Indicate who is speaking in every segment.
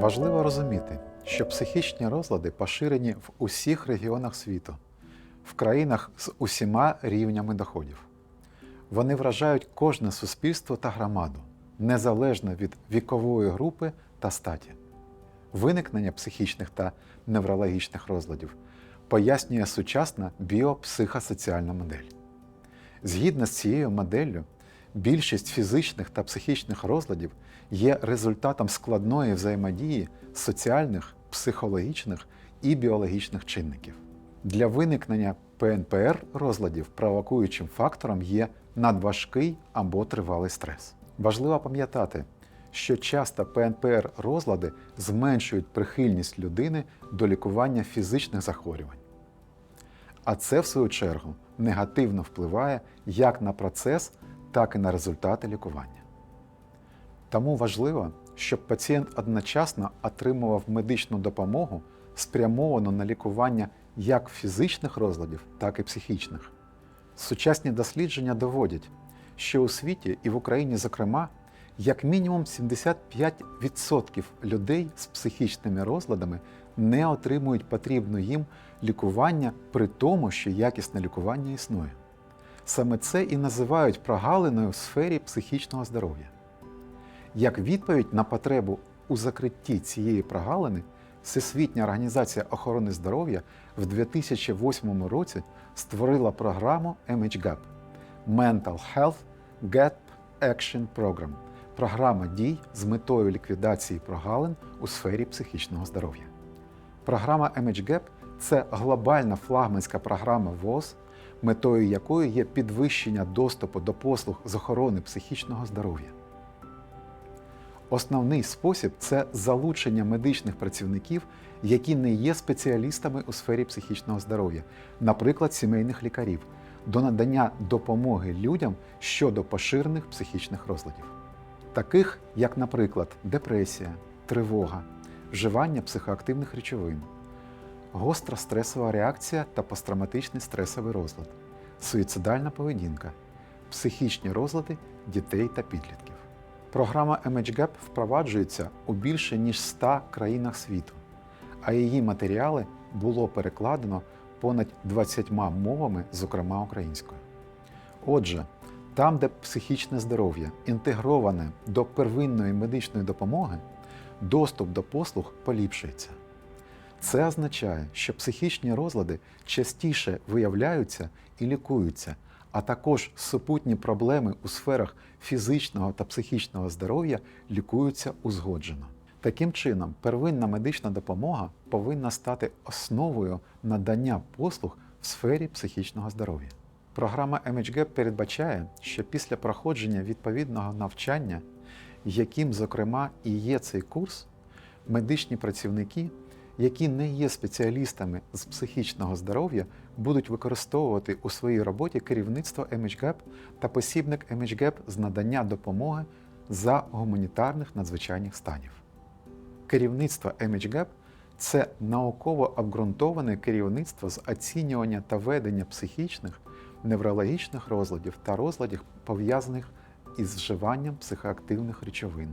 Speaker 1: Важливо розуміти, що психічні розлади поширені в усіх регіонах світу, в країнах з усіма рівнями доходів. Вони вражають кожне суспільство та громаду, незалежно від вікової групи та статі. Виникнення психічних та неврологічних розладів пояснює сучасна біопсихосоціальна модель. Згідно з цією моделлю, більшість фізичних та психічних розладів є результатом складної взаємодії соціальних, психологічних і біологічних чинників. Для виникнення ПНПР розладів провокуючим фактором є надважкий або тривалий стрес. Важливо пам'ятати, що часто ПНПР розлади зменшують прихильність людини до лікування фізичних захворювань. А це, в свою чергу, негативно впливає як на процес, так і на результати лікування. Тому важливо, щоб пацієнт одночасно отримував медичну допомогу, спрямовану на лікування як фізичних розладів, так і психічних. Сучасні дослідження доводять, що у світі і в Україні, зокрема, як мінімум 75% людей з психічними розладами не отримують потрібну їм лікування при тому, що якісне лікування існує. Саме це і називають прогалиною в сфері психічного здоров'я. Як відповідь на потребу у закритті цієї прогалини, Всесвітня організація охорони здоров'я в 2008 році створила програму MHGAP – Mental Health Gap Action Program – програма дій з метою ліквідації прогалин у сфері психічного здоров'я. Програма MHGAP – це глобальна флагманська програма ВОЗ, метою якої є підвищення доступу до послуг з охорони психічного здоров'я. Основний спосіб це залучення медичних працівників, які не є спеціалістами у сфері психічного здоров'я, наприклад, сімейних лікарів, до надання допомоги людям щодо поширених психічних розладів, таких як, наприклад, депресія, тривога, вживання психоактивних речовин, гостра стресова реакція та посттравматичний стресовий розлад, суїцидальна поведінка, психічні розлади дітей та підлітків. Програма MHGAP впроваджується у більше ніж 100 країнах світу, а її матеріали було перекладено понад 20 мовами, зокрема українською. Отже, там, де психічне здоров'я інтегроване до первинної медичної допомоги, доступ до послуг поліпшується. Це означає, що психічні розлади частіше виявляються і лікуються, а також супутні проблеми у сферах фізичного та психічного здоров'я лікуються узгоджено. Таким чином, первинна медична допомога повинна стати основою надання послуг в сфері психічного здоров'я. Програма MHGAP передбачає, що після проходження відповідного навчання, яким, зокрема, і є цей курс, медичні працівники, які не є спеціалістами з психічного здоров'я, будуть використовувати у своїй роботі керівництво MHGAP та посібник MHGAP з надання допомоги за гуманітарних надзвичайних станів. Керівництво MHGAP – це науково обґрунтоване керівництво з оцінювання та ведення психічних, неврологічних розладів та розладів, пов'язаних із вживанням психоактивних речовин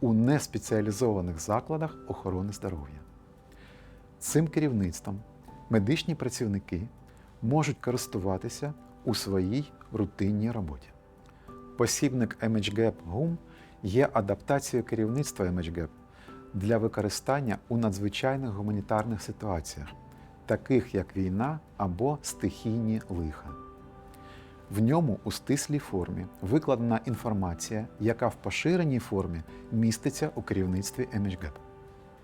Speaker 1: у неспеціалізованих закладах охорони здоров'я. Цим керівництвом медичні працівники можуть користуватися у своїй рутинній роботі. Посібник MHGAP GUM є адаптацією керівництва MHGAP для використання у надзвичайних гуманітарних ситуаціях, таких як війна або стихійні лиха. В ньому у стислій формі викладена інформація, яка в поширеній формі міститься у керівництві MHGAP.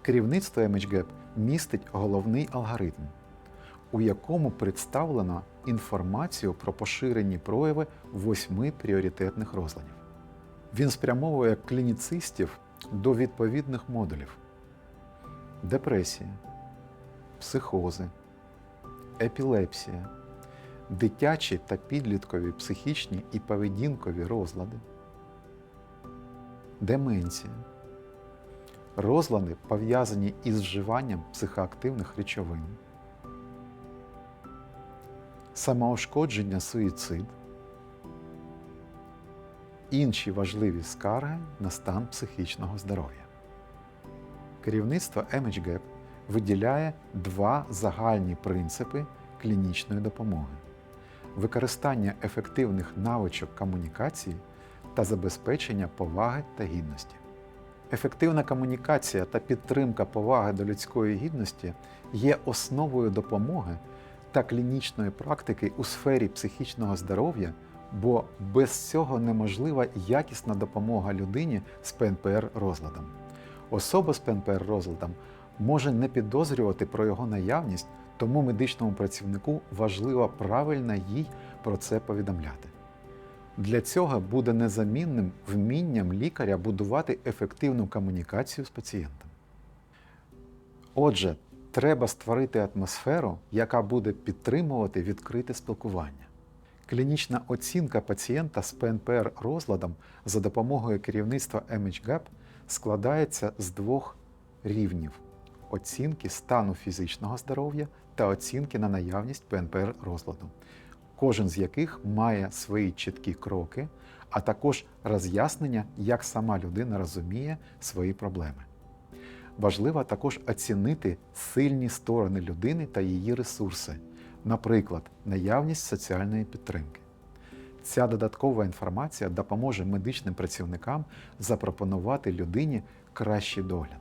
Speaker 1: Керівництво MHGAP містить головний алгоритм, у якому представлено інформацію про поширені прояви восьми пріоритетних розладів. Він спрямовує клініцистів до відповідних модулів: депресія, психози, епілепсія, дитячі та підліткові психічні і поведінкові розлади, деменція, розлади, пов'язані із вживанням психоактивних речовин, самоушкодження суїцид, інші важливі скарги на стан психічного здоров'я. Керівництво MHGAP виділяє два загальні принципи клінічної допомоги: використання ефективних навичок комунікації та забезпечення поваги та гідності. Ефективна комунікація та підтримка поваги до людської гідності є основою допомоги та клінічної практики у сфері психічного здоров'я, бо без цього неможлива якісна допомога людині з ПНПР розладом. Особа з ПНПР розладом може не підозрювати про його наявність, тому медичному працівнику важливо правильно їй про це повідомляти. Для цього буде незамінним вмінням лікаря будувати ефективну комунікацію з пацієнтом. Отже, треба створити атмосферу, яка буде підтримувати відкрите спілкування. Клінічна оцінка пацієнта з ПНПР розладом за допомогою керівництва MHGAP складається з двох рівнів оцінки стану фізичного здоров'я та оцінки на наявність ПНПР розладу, кожен з яких має свої чіткі кроки, а також роз'яснення, як сама людина розуміє свої проблеми. Важливо також оцінити сильні сторони людини та її ресурси, наприклад, наявність соціальної підтримки. Ця додаткова інформація допоможе медичним працівникам запропонувати людині кращий догляд.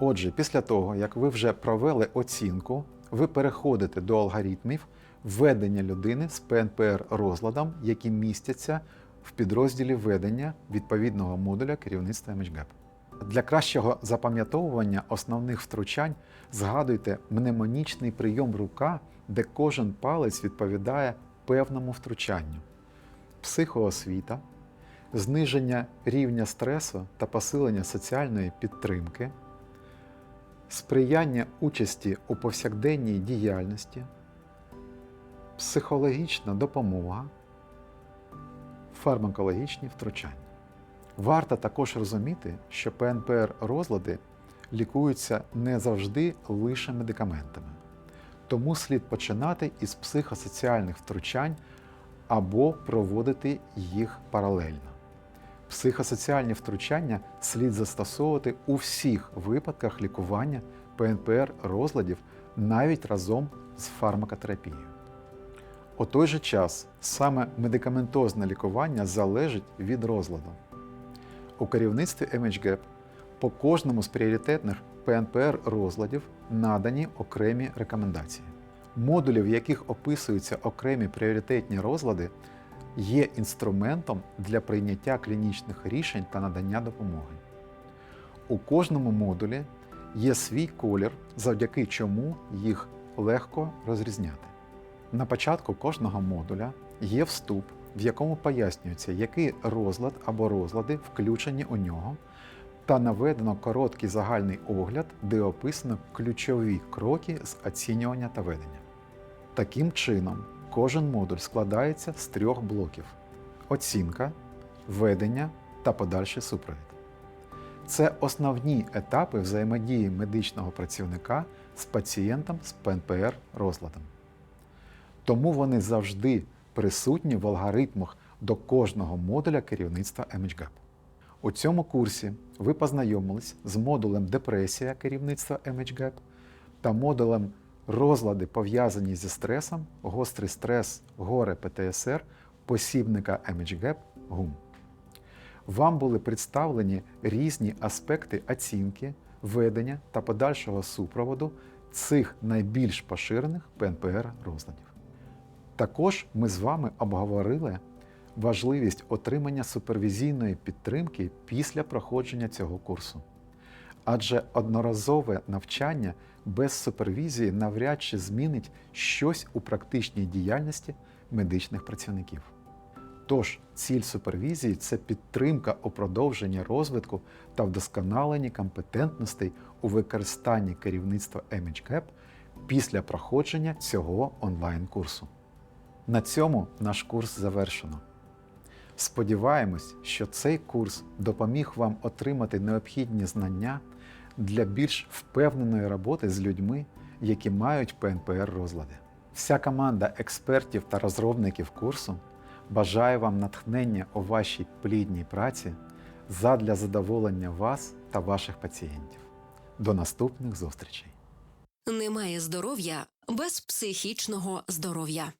Speaker 1: Отже, після того, як ви вже провели оцінку, ви переходите до алгоритмів ведення людини з ПНПР розладом, які містяться в підрозділі ведення відповідного модуля керівництва MHGAP. Для кращого запам'ятовування основних втручань згадуйте мнемонічний прийом рука, де кожен палець відповідає певному втручанню, психоосвіта, зниження рівня стресу та посилення соціальної підтримки, сприяння участі у повсякденній діяльності, психологічна допомога, фармакологічні втручання. Варто також розуміти, що ПНПР розлади лікуються не завжди лише медикаментами, тому слід починати із психосоціальних втручань або проводити їх паралельно. Психосоціальні втручання слід застосовувати у всіх випадках лікування ПНПР розладів навіть разом з фармакотерапією. У той же час саме медикаментозне лікування залежить від розладу. У керівництві MHGAP по кожному з пріоритетних ПНПР розладів надані окремі рекомендації. Модулі, в яких описуються окремі пріоритетні розлади, є інструментом для прийняття клінічних рішень та надання допомоги. У кожному модулі є свій колір, завдяки чому їх легко розрізняти. На початку кожного модуля є вступ, в якому пояснюється, який розлад або розлади включені у нього, та наведено короткий загальний огляд, де описано ключові кроки з оцінювання та ведення. Таким чином, кожен модуль складається з трьох блоків: оцінка, ведення та подальший супровід. Це основні етапи взаємодії медичного працівника з пацієнтом з ПНПР розладом. Тому вони завжди присутні в алгоритмах до кожного модуля керівництва MHGAP. У цьому курсі ви познайомились з модулем депресія керівництва MHGAP та модулем розлади, пов'язані зі стресом, гострий стрес, горе ПТСР, посібника MHGAP ГУМ. Вам були представлені різні аспекти оцінки, ведення та подальшого супроводу цих найбільш поширених ПНПР розладів. Також ми з вами обговорили важливість отримання супервізійної підтримки після проходження цього курсу. Адже одноразове навчання без супервізії навряд чи змінить щось у практичній діяльності медичних працівників. Тож ціль супервізії це підтримка у продовженні розвитку та вдосконаленні компетентностей у використанні керівництва MHCAP після проходження цього онлайн-курсу. На цьому наш курс завершено. Сподіваємось, що цей курс допоміг вам отримати необхідні знання для більш впевненої роботи з людьми, які мають ПНПР розлади. Вся команда експертів та розробників курсу Бажаю вам натхнення у вашій плідній праці задля задоволення вас та ваших пацієнтів. До наступних зустрічей!
Speaker 2: Немає здоров'я без психічного здоров'я.